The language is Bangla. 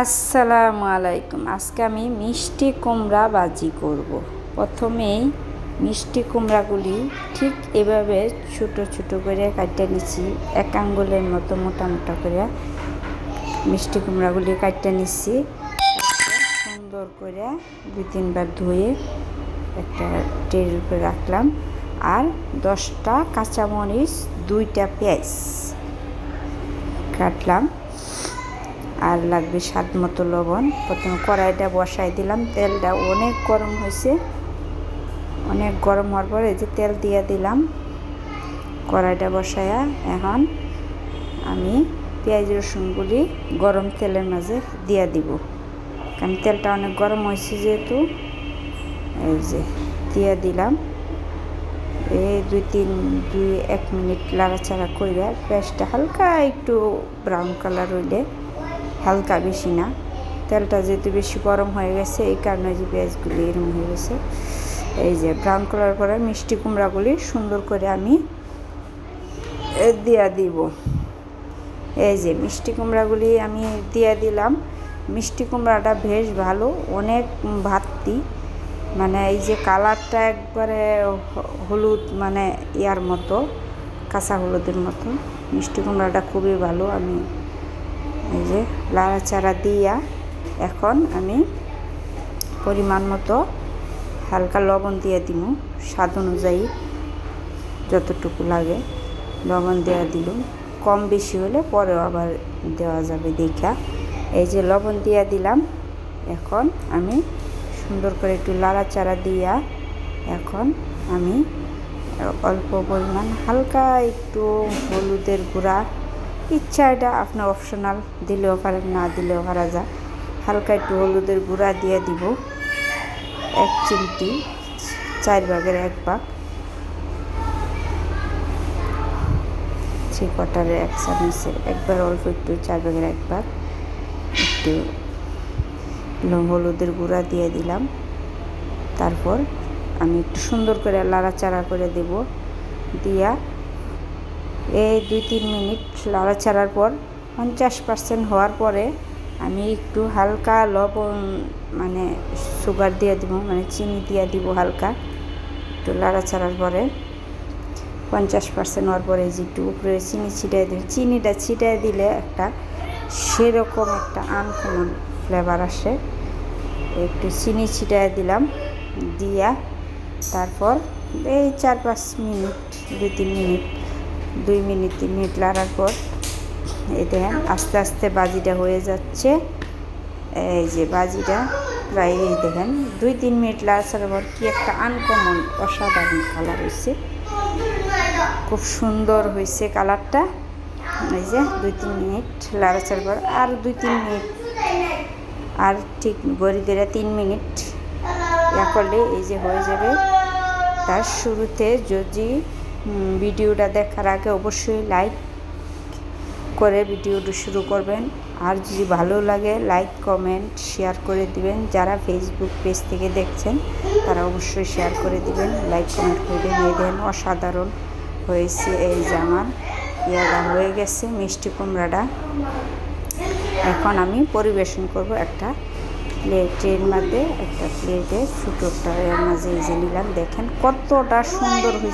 আসসালামু আলাইকুম আজকে আমি মিষ্টি কুমড়া ভাজি করব। প্রথমেই মিষ্টি কুমড়াগুলি ঠিক এভাবে ছোট ছোট করে কাটতে নিচ্ছি। এক আঙ্গুলের মতো মোটা মোটা করে মিষ্টি কুমড়াগুলি কাটতে নিচ্ছি। সুন্দর করে দুই তিনবার ধুয়ে একটা ট্রের উপরে রাখলাম। আর দশটা কাঁচামরিচ, দুইটা পেঁয়াজ কাটলাম। আর লাগবে স্বাদ মতো লবণ। প্রথমে কড়াইটা বসাই দিলাম, তেলটা অনেক গরম হয়েছে। অনেক গরম হওয়ার পরে যে তেল দিয়ে দিলাম। কড়াইটা বসায়া এখন আমি পেঁয়াজ রসুনগুলি গরম তেলের মাঝে দিয়ে দিব। কারণ তেলটা অনেক গরম হয়েছে যেহেতু। এই যে দিয়ে দিলাম। এই দুই তিন, দুই এক মিনিট লাড়াচাড়া করে পেঁয়াজটা হালকা একটু ব্রাউন কালার হইলে হালকা বেশি না। তেলটা যেহেতু বেশি গরম হয়ে গেছে, এই কারণে যে পেঁয়াজগুলি এরম হয়ে গেছে। এই যে ব্রাউন কালার করে মিষ্টি কুমড়াগুলি সুন্দর করে আমি দিয়া দিব। এই যে মিষ্টি কুমড়াগুলি আমি দিয়ে দিলাম। মিষ্টি কুমড়াটা বেশ ভালো, অনেক ভাতটি। মানে এই যে কালারটা একবারে হলুদ মানে ইয়ার মতো, কাঁচা হলুদের মতো। মিষ্টি কুমড়াটা খুবই ভালো, আমি এই যে লাড়াচাড়া দিয়া এখন আমি পরিমাণ মতো হালকা লবণ দিয়ে দিব স্বাদ অনুযায়ী যতটুকু লাগে লবণ দেওয়া দিলাম। কম বেশি হলে পরেও আবার দেওয়া যাবে দেখা। এই যে লবণ দিয়ে দিলাম। এখন আমি সুন্দর করে একটু লাড়াচাড়া দিয়া এখন আমি অল্প পরিমাণ হালকা একটু হলুদের গুঁড়া ইচ্ছা এটা আপনার অপশনাল, দিলেও পারেন না দিলেও পারা যায় হালকা একটু হলুদের গুঁড়া দিয়ে দিব। এক চিমটি, চার ভাগের এক ভাগ। কটারে এক চামচের, একবার অল্প একটু, চার ভাগের এক ভাগ। একটু হলুদের গুঁড়া দিয়ে দিলাম। তারপর আমি একটু সুন্দর করে লাড়াচাড়া করে দেব। দিয়া এই দুই তিন মিনিট লাড়াচাড়ার পর পঞ্চাশ পার্সেন্ট হওয়ার পরে আমি একটু হালকা লবণ মানে সুগার দিয়ে দিব মানে চিনি দিয়ে দিব হালকা একটু লাড়াচাড়ার পরে। পঞ্চাশ পার্সেন্ট হওয়ার পরে যে একটু উপরে চিনি ছিটাই দিই, চিনিটা ছিটাই দিলে একটা সেরকম একটা আনকমন ফ্লেভার আসে। একটু চিনি ছিটাই দিলাম, দিয়া তারপর এই চার পাঁচ মিনিট দু তিন মিনিট দুই মিনিট, তিন মিনিট লাড়ার পর, এই দেখেন, আস্তে আস্তে বাজিটা হয়ে যাচ্ছে। এই যে বাজিটা প্রায়, এই দেখেন, দুই, তিন মিনিট লাড়াচাড়ার পর কি একটা আনকমন অসাধারণ কালার হয়েছে খুব সুন্দর হয়েছে কালারটা এই যে দুই, তিন মিনিট লাড়াচাড়ার পর আর দুই, তিন মিনিট, আর ঠিক দিয়ে তিন মিনিট। ইয়া করলে এই যে হয়ে যাবে। তার শুরুতে যদি ভিডিওটা দেখার আগে অবশ্যই লাইক করে ভিডিওটা শুরু করবেন। আর যদি ভালো লাগে লাইক কমেন্ট শেয়ার করে দিবেন। যারা ফেসবুক পেজ থেকে দেখছেন, তারা অবশ্যই শেয়ার করে দিবেন। লাইক কমেন্ট করে এই দেন। অসাধারণ হয়েছে এই যে আমার। ইয়াটা হয়ে গেছে মিষ্টি কুমড়াটা। এখন আমি পরিবেশন করব একটা প্লেটের মধ্যে, একটা প্লেটে ছোটোটার মাঝে এই যে নিলাম। দেখেন কতটা সুন্দর হয়েছে।